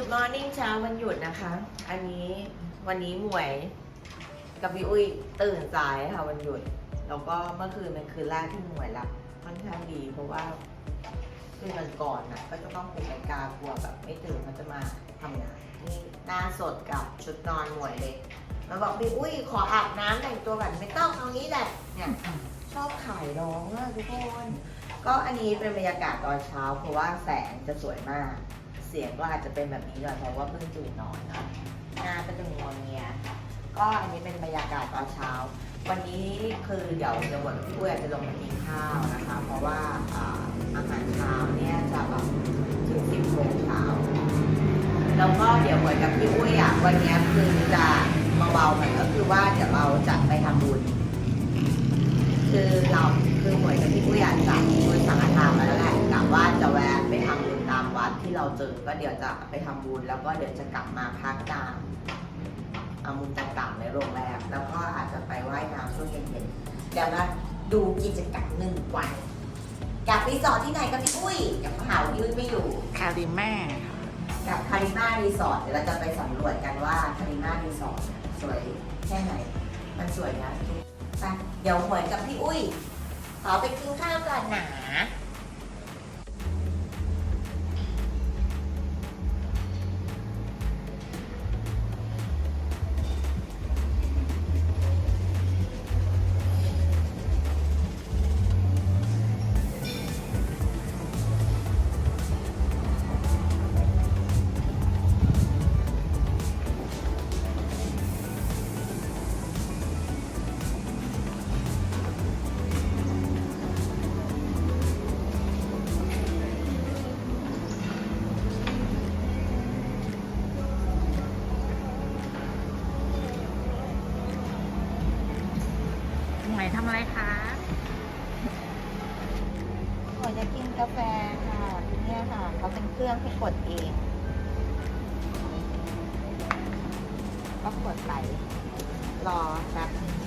Good morning เช้าวันหยุดนะคะ อันนี้วันนี้หมวยกับพี่อุ้ยตื่นสายค่ะวันหยุด แล้วก็เมื่อคืนเป็นคืนแรกที่หมวยหลับค่อนข้างดีเพราะว่าคืนวันก่อนนะก็จะต้องปลุกนาฬิกากลัวแบบไม่ตื่นมันจะมาทำงานนี่หน้าสดกับชุดนอนหมวยเลยมาบอกพี่อุ้ยขออาบน้ำแต่งตัวแบบไม่ต้องเอานี้แหละเนี่ยชอบขายร้องอะทุกคน ก็อันนี้เป็นบรรยากาศตอนเช้า เพราะว่าแสงจะสวยมาก เสียงก็อาจจะเป็นแบบนี้หน่อยเพราะว่าเพิ่งตื่นนอนนะหน้าก็จะงวงเงียก็อันนี้เป็นบรรยากาศตอนเช้า วันนี้คือเดี๋ยวเดี๋ยววันพี่ปุ้ยอาจจะลงมากินข้าวนะคะ เพราะว่าอาอาหารเช้าเนี่ยจะแบบถึงสิบโมงเช้าแล้วก็เดี๋ยวเหมือนกับพี่อุ้ยอะวันนี้คือจะเบาๆหน่อยก็คือว่าเดี๋ยวเราจะไปทำบุญคือเราคือเหมือนกับที่ผู้ใหญ่สั่งคุยสังฆทานมาแล้วแหละกะว่าจะแวะ ตามวัดที่เราเจอ ก็เดี๋ยวจะไปทำบุญ แล้วก็เดี๋ยวจะกลับมาพักตามอามุมต่างๆในโรงแรม แล้วก็อาจจะไปว่ายน้ำช่วงเย็นๆเดี๋ยวนะดูกิจกรรมหนึ่งวันกับรีสอร์ทที่ไหนกับพี่อุ้ยกับมหาวิทยาลัยไม่อยู่ คาริแม่ค่ะกับคาริมารีสอร์ทเดี๋ยวเราจะไปสำรวจกันว่าคาริมารีสอร์ทสวยแค่ไหน มันสวยนะไปเดี๋ยวหวยกับพี่อุ้ยขอไปกินข้าวก่อนหนา ทำอะไรคะขอจะกินกาแฟค่ะเนี่ยค่ะเขาเป็นเครื่องให้กดเอง ก็กดไป รอแป๊บนึง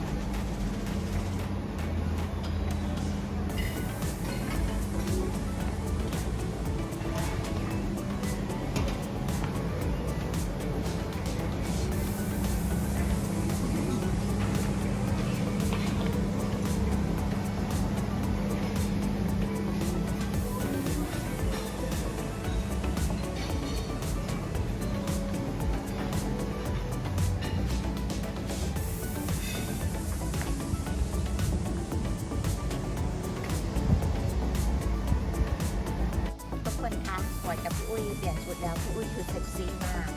อุ้ยเปลี่ยนชุดแล้วพี่อุ้ยคือเซ็กซี่มาก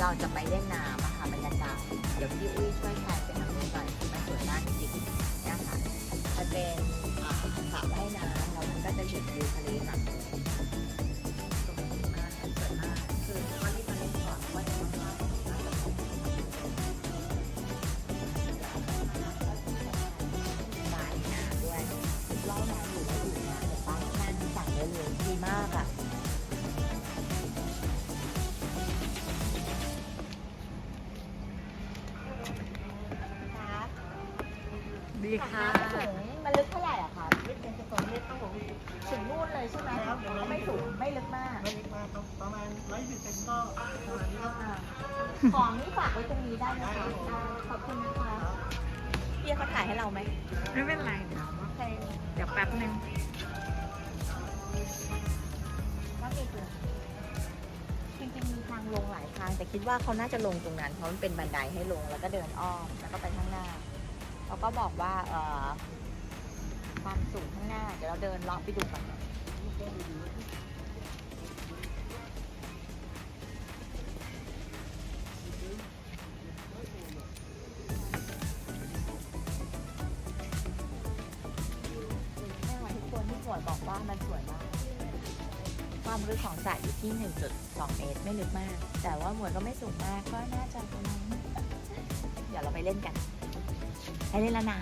เราจะไปเล่นน้ำอะค่ะบรรยากาศ เดี๋ยวพี่อุ้ยช่วยแทนไป็นน้ำมือหน่อยมันสวยมากจริงๆนะคะจะเป็นอ่าสระว่ายน้ำแล้วมันก็จะเดีค่ะถึงมันลึกเท่าไหร่อะคะลึกเป็นสองเมตรครับผมถึงนู่นเลยใช่ไหมไม่สูงไม่ลึกมากไม่ลึกมากครับประมาณร้อยสิบเซนก็ประมาณนี้ครับอ่าของนี่ฝากไว้ตรงนี้ได้ไหมคะขอบคุณนะคะพี่เขาถ่ายให้เราไหมไม่เป็นไรเดี๋ยวโอเคเดี๋ยวแป๊บนึงก็มีตัวจริงๆมีทางลงหลายทางแต่คิดว่าเขาน่าจะลงตรงนั้นเพราะมันเป็นบันไดให้ลงแล้วก็เดินอ้อมแล้วก็ไปข้างหน้า เขาก็บอกว่าเอ่อความสูงข้างหน้า เดี๋ยวเราเดินเลาะไปดูกันแม่วันทุกคนที่หมวยบอกว่ามันสวยมาก ความลึกของสระอยู่ที่ 1.2 เมตรไม่ลึกมาก แต่ว่าหมวยก็ไม่สูงมากก็น่าจะประมาณเดี๋ยวเราไปเล่นกัน ไปเล่นแล้วนะ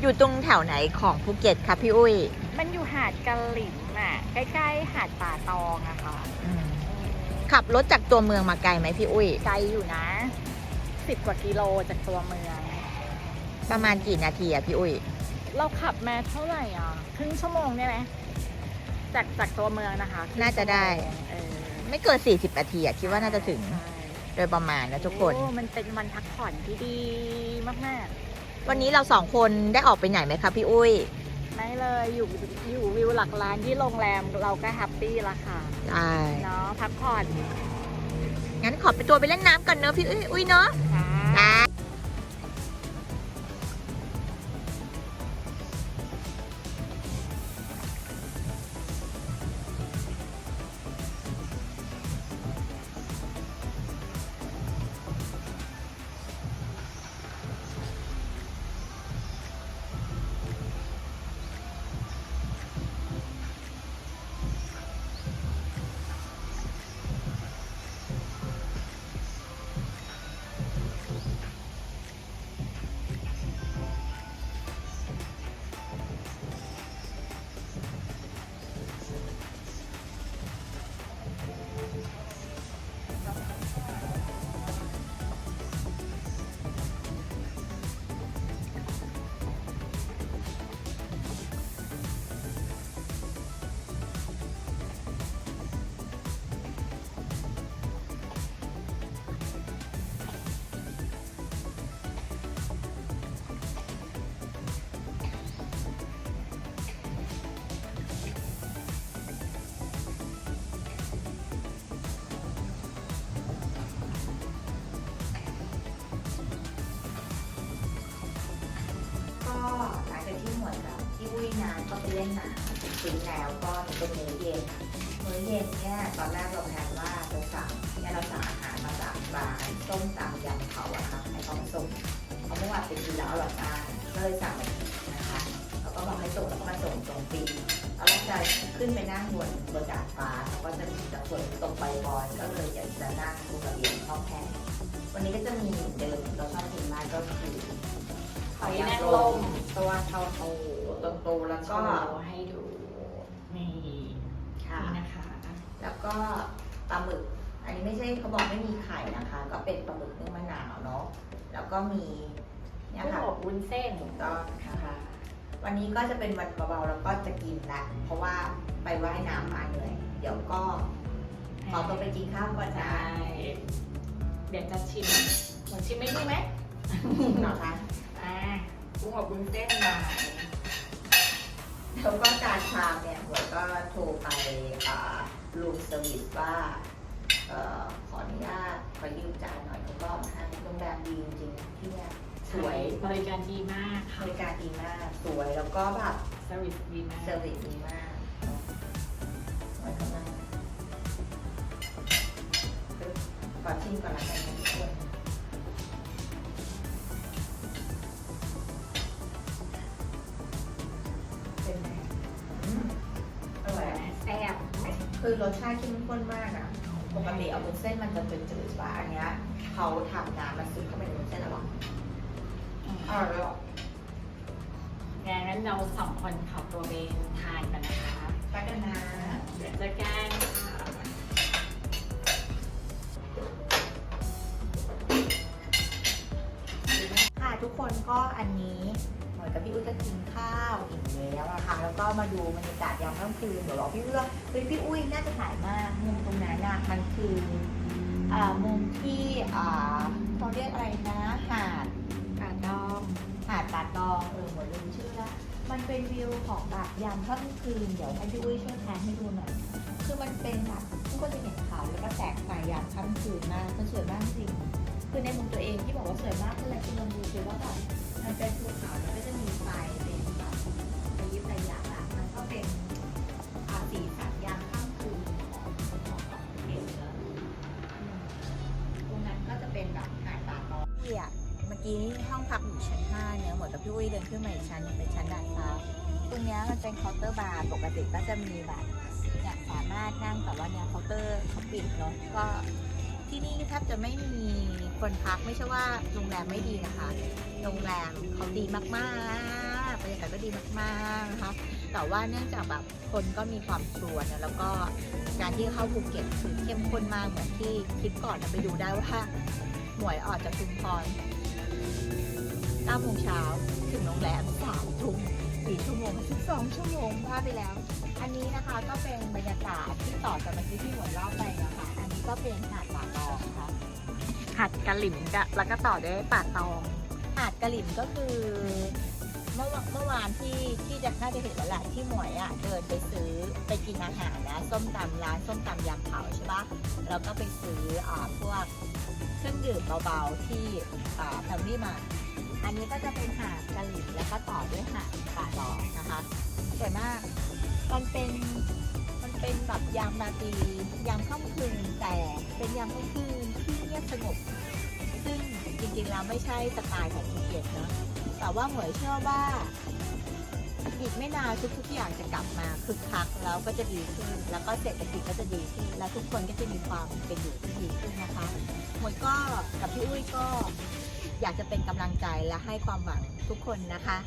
อยู่ตรงแถวไหนของภูเก็ตคะพี่อุ้ย มันอยู่หาดกะหลิมอะ ใกล้ๆหาดป่าตองอะค่ะ ขับรถจากตัวเมืองมาไกลไหมพี่อุ้ย ไกลอยู่นะสิบกว่ากิโลจากตัวเมือง ประมาณกี่นาทีอะพี่อุ้ย เราขับมาเท่าไหร่อะ ครึ่งชั่วโมงได้ไหมจากจากตัวเมืองนะคะ น่าจะได้เออไม่เกิน40นาทีอะคิดว่าน่าจะถึงใช่ โดยประมาณนะทุกคน โอ้มันเป็นวันพักผ่อนที่ดีมากวันนี้เราสองคนได้ออกไปไหนไหมคะพี่อุ้ย ๆ ไม่เลยอยู่อยู่วิวหลักล้านที่โรงแรมเราก็แฮปปี้ละค่ะใช่เนาะพักผ่อนงั้นขอไปตัวไปเล่นน้ำก่อนเนอะพี่อุ้ยอุ้ยเนาะค่ะ ได้ เย็นเนี่ยตอนแรกเราแพลนว่าจะสั่งเนี่ยเราสั่งอาหารมาจากร้านต้มตำยำเขาอะค่ะให้เขามาส่งเพราะเมื่อวานไปกินแล้วอร่อยมากก็เลยสั่งมากินนะคะแล้วก็บอกให้ส่งแล้วก็มาส่งตรงฟรีตอนแรกจะขึ้นไปนั่งบนบนดาดฟ้าแล้วก็จะมีแต่ฝนตกไปบอลก็เลยอยากจะนั่งบนระเบียงห้องแพทย์วันนี้ก็จะมีเหมือนเดิมเราชอบกินมากก็คือหอยนางรมตัวเท่าโตโตๆแล้วโชก็ว์ให้ดู นี่ ค่ะ นี่นะคะ แล้ว ก็ปลาหมึก อันนี้ไม่ใช่เขาบอกไม่มีไข่นะคะ ก็เป็นปลาหมึกนึ่งมะนาวเนาะแล้วก็มีเนี่ยกุ้งค่ะ อบวุ้นเส้นถูกต้องนะคะ วันนี้ก็จะเป็นวันเบาๆแล้วก็จะกินละ เพราะว่าไปว่ายน้ำมาเหนื่อยเดี๋ยวก็ขอตัวไปกินข้าวก่อนนะใช่เดี๋ยวจะชิมหนูชิมไม่ดีไหมเหรอคะอ่ากุ้งอบวุ้นเส้นหน่อยแล้วก็การชามเนี่ยหัวก็โทรไปรูม เซอร์วิสว่าเอ่อขออนุญาตขอยืมจานหน่อยเขาก็มาให้โรงแรมดีจริงๆที่เนี่ยสวยบริการดีมากบค่ะริการดีมาก สวยแล้วก็แบบเซอร์วิสดีมาก เซอร์วิสดีมากเนอะไว้ข้างหน้าขอชิมก่อนละกันนะ คือรสชาติเข้มข้นมากอะปกติเอาวุ้นเส้นมันจะจืดๆป่ะอันเนี้ยเขาทำน้ำมันซึมเข้าไปในวุ้นเส้นอร่อยอร่อยเลยอะงั้นเราสองคนขอตัวไปทานกันนะคะไปกันนะเดี๋ยวเจอกันค่ะค่ะทุกคนก็อันนี้เห มือนกับพี่อุ้ยจะกินข้าวอิ่มแล้วอะคะแล้วก็มาดูบรรยากาศยามค่ำคืนเดี๋ยวรอพี่อุ้ยว่าเฮ้ยพี่อุ้ยน่าจะถ่ายมากมุมตรงนั้นอะมันคืออ่ามุมที่อ่าเขาเรียกอะไรนะหาดกาดองหาดตาดองเออหมดลืมชื่อละมันเป็นวิวของแบบยามค่ำคืนเดี๋ยวให้พี่อุ้ยช่วยแทนให้ดูหน่อยคือมันเป็นแบบทุกคนจะเห็นเขาแล้วก็แสงไฟยามค่ำคืนมากมันสวยมากจริงคือในมุมตัวเองที่บอกว่าสวยมากคืออะไรคือลองดูสิว่าแบบ มันเป็นภูเขาแล้วก็จะมีไฟเป็นแบบระยิบระยับอะมันก็เป็นอ่าสีสันยามค่ำคืนของของของเห็นเนอะอืมตรงนั้นก็จะเป็นแบบหาดป่าตองพี่อะเมื่อกี้ห้องพักอยู่ชั้นห้าเนี่ยหมือนกับพี่อุ้ยเดินขึ้นมาอีกชั้นหนึ่งเป็นชั้นดาดฟ้าตรงเนี้ยมันเป็นเคาน์เตอร์บาร์ปกติก็จะมีแบบเนี่ยสามารถนั่งแต่ว่าเนี่ยเคาน์เตอร์เขาปิดเนาะก็ ที่นี่แทบจะไม่มีคนพักไม่ใช่ว่าโรงแรมไม่ดีนะคะ โรงแรมเขาดีมากๆบรรยากาศก็ดีมากๆนะคะแต่ว่าเนื่องจากแบบคนก็มีความกลัวนะแล้วก็การที่เข้าภูเก็ตคือเข้มข้นมากเหมือนที่คลิปก่อนนะไปดูได้ว่าหมวยออกจากชุมพร9โมงเช้าถึงโรงแรม3ทุ่มกี่ชั่วโมง12ชั่วโมงพลาดไปแล้ว อันนี้นะคะก็เป็นบรรยากาศที่ต่อจากเมื่อกี้ที่หมวยเล่าไปนะคะ อันนี้ก็เป็นหาดป่าตองค่ะ หาดกะหลิมกะแล้วก็ต่อด้วยป่าตองหาดกะหลิ่มก็คือ เมื่อวเมื่อวานที่ที่จะน่าจะเห็นแล้วแหละที่หมวยอะเดินไปซื้อไปกินอาหารนะส้มตำร้านส้มตำยำเผาใช่ปะแล้วก็ไปซื้ออ่าพวกเครื่องดื่มเบาๆที่อ่าแฟมลี่มาอันนี้ก็จะเป็นหาดกะหลิ่มแล้วก็ต่อด้วยหาดป่าตองนะคะสวยมากมันเป็น เป็นแบบยามราตรียามค่ำคืนแต่เป็นยามค่ำคืนที่เงียบสงบ ซึ่งจริงๆแล้วไม่ใช่สไตล์ของภูเก็ตนะแต่ว่าเหมยเชื่อว่าอีกไม่นานทุกๆอย่างจะกลับมาคึกคักแล้วก็จะดีขึ้น แล้วก็เศรษฐกิจก็จะดีขึ้น แล้วทุกคนก็จะมีความเป็นอยู่ที่ดีขึ้นนะคะหมวยก็กับพี่อุ้ยก็อยากจะเป็นกำลังใจและให้ความหวังทุกคนนะคะ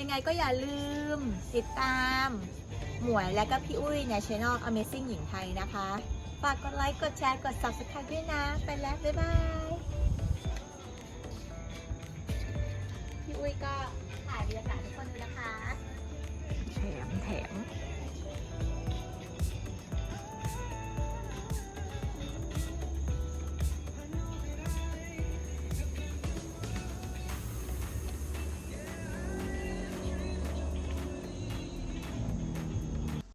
ยังไงก็อย่าลืมติดตาม หมวยและก็พี่อุ้ยในช่อง Amazing หญิงไทยนะคะ ฝากกดไลค์กดแชร์กด subscribe ด้วยนะ ไปแล้ว บ๊ายบาย พี่อุ้ยก็ถ่ายบรรยากาศทุกคนดูนะคะ แถมแถม